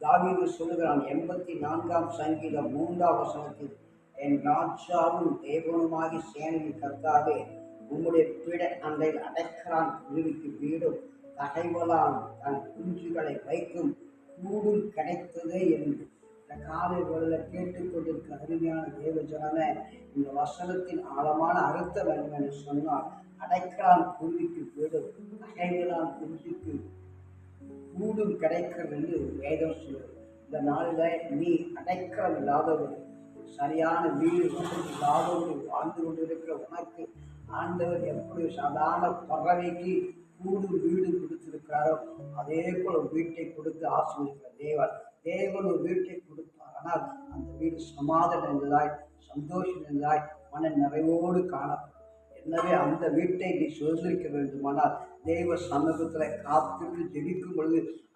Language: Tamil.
தாவீது சொல்லுகிறான் எண்பத்தி நான்காம் சங்கீதம் மூன்றாம் வசனத்தில் என் ராஜாவும் தேவனுமாகி சேனையின் கர்த்தாவே உம்முடைய பிட அண்டை அடைக்கிறான் குருவிக்கு வீடும் தகைவலான் தன் குஞ்சுகளை வைக்கும் கூடும் கிடைத்ததே என்று. இந்த காலை வேளையில் கேட்டுக்கொண்டிருக்க அருமையான தேவ ஜனமே இந்த வசனத்தின் ஆழமான அர்த்தம் என்னவென்று சொன்னால் அடைக்கலான் குருவிக்கு வீடும் தகைவலான் குஞ்சுக்கு கூடும் கிடைக்கிறது என்று வேதம் சொல்லுது. இந்த நாளில் நீ அடைக்கலம் இல்லாதவர் சரியான வீடு வசதி இல்லாதவர் வாழ்ந்து கொண்டிருக்கிற உனக்கு ஆண்டவர் எப்படி சாதாரண பறவைக்கு கூடு வீடு கொடுத்திருக்கிறாரோ அதே போல வீட்டை கொடுத்து ஆசிரியர் தேவன். தேவன் ஒரு வீட்டை கொடுத்தார். ஆனால் அந்த வீடு சமாதானம் இருந்ததாய் சந்தோஷம் இருந்ததாய் மன நிறைவோடு காணப்படும். எனவே அந்த வீட்டை நீ சுதந்திரிக்க வேண்டுமானால் தேவ சமூகத்தில் காத்துட்டு ஜெபிக்கும் பொழுது